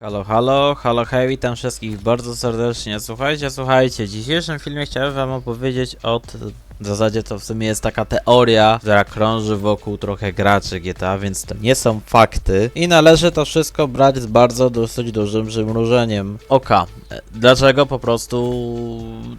Halo, halo, halo, hej, witam wszystkich bardzo serdecznie. Słuchajcie, słuchajcie, w dzisiejszym filmie chciałem wam opowiedzieć o... W zasadzie to w sumie jest taka teoria, która krąży wokół trochę graczy GTA, więc to nie są fakty. I należy to wszystko brać z bardzo dosyć dużym przymrużeniem oka. E, Dlaczego po prostu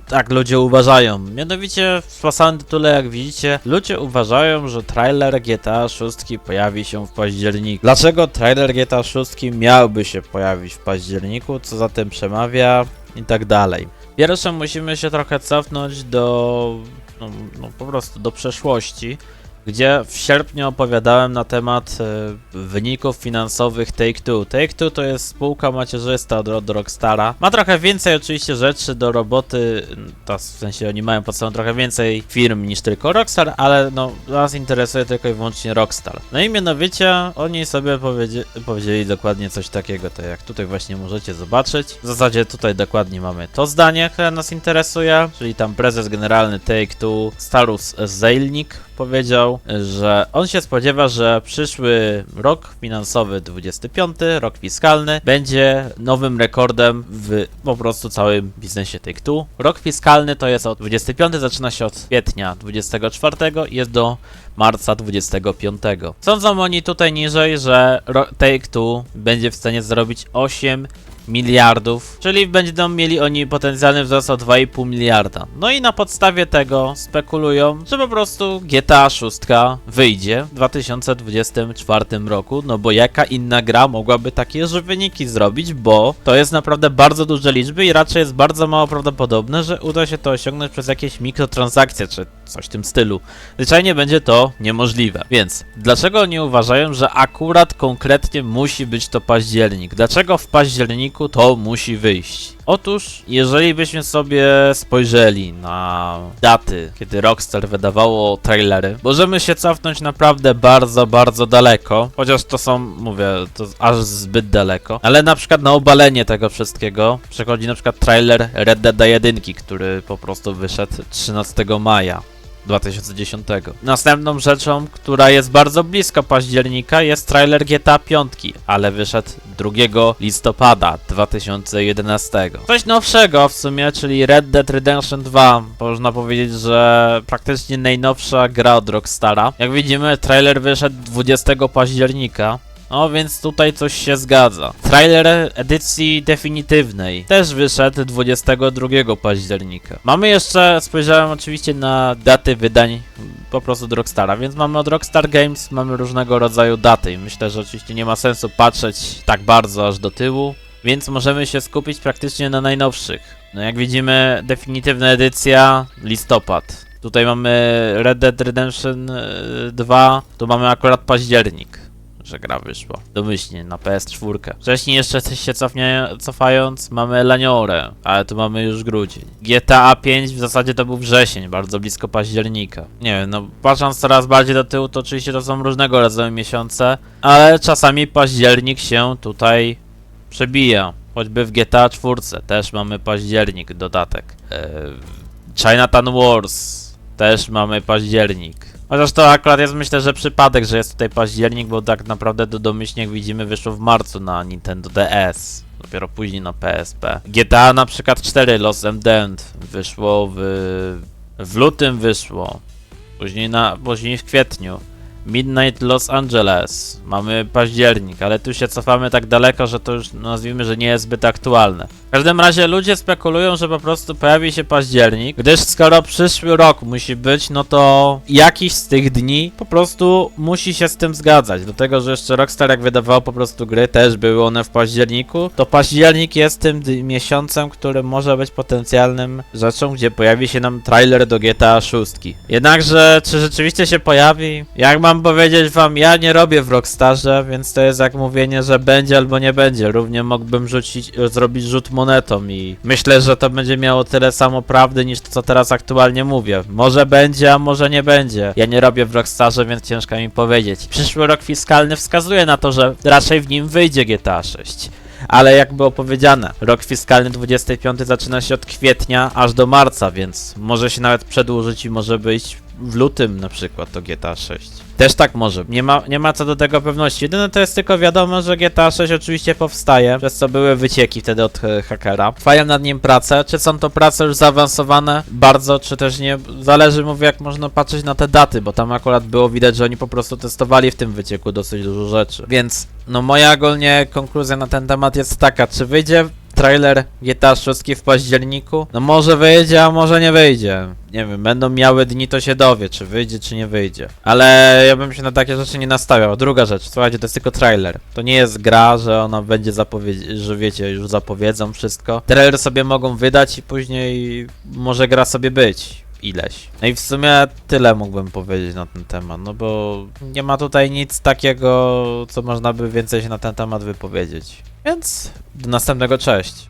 tak ludzie uważają? Mianowicie w samym tytule, jak widzicie, ludzie uważają, że trailer GTA 6 pojawi się w październiku. Dlaczego trailer GTA 6 miałby się pojawić w październiku? Co za tym przemawia? I tak dalej. Pierwsze musimy się trochę cofnąć do. No, no po prostu do przeszłości, gdzie w sierpniu opowiadałem na temat e, wyników finansowych Take-Two. Take-Two to jest spółka macierzysta od, od Rockstara. Ma trochę więcej oczywiście rzeczy do roboty, to w sensie oni mają pod sobą trochę więcej firm niż tylko Rockstar, ale no nas interesuje tylko i wyłącznie Rockstar. No i mianowicie oni sobie powiedzie powiedzieli dokładnie coś takiego, to jak tutaj właśnie możecie zobaczyć. W zasadzie tutaj dokładnie mamy to zdanie, które nas interesuje, czyli tam prezes generalny Take-Two Starus Zejlnik powiedział, że on się spodziewa, że przyszły rok finansowy 25, rok fiskalny, będzie nowym rekordem w po prostu całym biznesie Take-Two. Rok fiskalny to jest od 25, zaczyna się od kwietnia 24 i jest do marca 25. Sądzą oni tutaj niżej, że Take-Two będzie w stanie zrobić 8 miliardów, czyli będą mieli oni potencjalny wzrost o 2,5 miliarda. No i na podstawie tego spekulują, że po prostu GTA 6 wyjdzie w 2024 roku, no bo jaka inna gra mogłaby takie wyniki zrobić, bo to jest naprawdę bardzo duże liczby i raczej jest bardzo mało prawdopodobne, że uda się to osiągnąć przez jakieś mikrotransakcje czy coś w tym stylu. Zwyczajnie będzie to niemożliwe. Więc dlaczego oni uważają, że akurat konkretnie musi być to październik? Dlaczego w październiku to musi wyjść? Otóż, jeżeli byśmy sobie spojrzeli na daty, kiedy Rockstar wydawało trailery, możemy się cofnąć naprawdę bardzo, bardzo daleko. Chociaż to są, mówię, to aż zbyt daleko. Ale na przykład na obalenie tego wszystkiego przechodzi na przykład trailer Red Dead 1, który po prostu wyszedł 13 maja. 2010. Następną rzeczą, która jest bardzo blisko października, jest trailer GTA 5, ale wyszedł 2 listopada 2011. Coś nowszego w sumie, czyli Red Dead Redemption 2. Można powiedzieć, że praktycznie najnowsza gra od Rockstara. Jak widzimy, trailer wyszedł 20 października. No więc tutaj coś się zgadza. Trailer edycji definitywnej też wyszedł 22 października. Mamy jeszcze, spojrzałem oczywiście na daty wydań po prostu od Rockstara, więc mamy od Rockstar Games, mamy różnego rodzaju daty myślę, że oczywiście nie ma sensu patrzeć tak bardzo aż do tyłu, więc możemy się skupić praktycznie na najnowszych. No jak widzimy, definitywna edycja listopad. Tutaj mamy Red Dead Redemption e, 2, tu mamy akurat październik że gra wyszła. Domyślnie, na PS4. Wcześniej jeszcze się cofnie, cofając, mamy Laniorę, ale tu mamy już grudzień. GTA 5 w zasadzie to był wrzesień, bardzo blisko października. Nie wiem, no patrząc coraz bardziej do tyłu, to oczywiście to są różnego rodzaju miesiące, ale czasami październik się tutaj przebija. Choćby w GTA 4 też mamy październik, dodatek. Eee, Chinatown Wars też mamy październik. Chociaż to akurat jest myślę, że przypadek, że jest tutaj październik, bo tak naprawdę do domyślnie jak widzimy wyszło w marcu na Nintendo DS. Dopiero później na PSP. GTA na przykład 4 Lost and Damned wyszło w... w lutym wyszło. Później na... później w kwietniu. Midnight Los Angeles. Mamy październik, ale tu się cofamy tak daleko, że to już nazwijmy, że nie jest zbyt aktualne. W każdym razie ludzie spekulują, że po prostu pojawi się październik, gdyż skoro przyszły rok musi być, no to jakiś z tych dni po prostu musi się z tym zgadzać. Do tego, że jeszcze Rockstar jak wydawało po prostu gry, też były one w październiku, to październik jest tym miesiącem, który może być potencjalnym rzeczą, gdzie pojawi się nam trailer do GTA 6. Jednakże, czy rzeczywiście się pojawi? Jak mam powiedzieć wam, ja nie robię w Rockstarze, więc to jest jak mówienie, że będzie albo nie będzie. Równie mógłbym rzucić, zrobić rzut monetą i myślę, że to będzie miało tyle samo prawdy niż to, co teraz aktualnie mówię. Może będzie, a może nie będzie. Ja nie robię w Rockstarze, więc ciężko mi powiedzieć. Przyszły rok fiskalny wskazuje na to, że raczej w nim wyjdzie GTA 6. Ale jak było powiedziane, rok fiskalny 25 zaczyna się od kwietnia aż do marca, więc może się nawet przedłużyć i może być w lutym na przykład to GTA 6. Też tak może. Nie ma, nie ma co do tego pewności. Jedyne to jest tylko wiadomo, że GTA 6 oczywiście powstaje, przez co były wycieki wtedy od e, hakera. Trwają nad nim prace. Czy są to prace już zaawansowane? Bardzo, czy też nie? Zależy, mówię, jak można patrzeć na te daty, bo tam akurat było widać, że oni po prostu testowali w tym wycieku dosyć dużo rzeczy. Więc, no moja ogólnie konkluzja na ten temat jest taka, czy wyjdzie trailer GTA 6 w październiku? No może wyjdzie, a może nie wyjdzie. Nie wiem, będą miały dni, to się dowie, czy wyjdzie, czy nie wyjdzie. Ale ja bym się na takie rzeczy nie nastawiał. Druga rzecz, słuchajcie, to jest tylko trailer. To nie jest gra, że ona będzie zapowiedź, że wiecie, już zapowiedzą wszystko. Trailer sobie mogą wydać i później może gra sobie być ileś. No i w sumie tyle mógłbym powiedzieć na ten temat, no bo nie ma tutaj nic takiego, co można by więcej się na ten temat wypowiedzieć. Więc do następnego, cześć.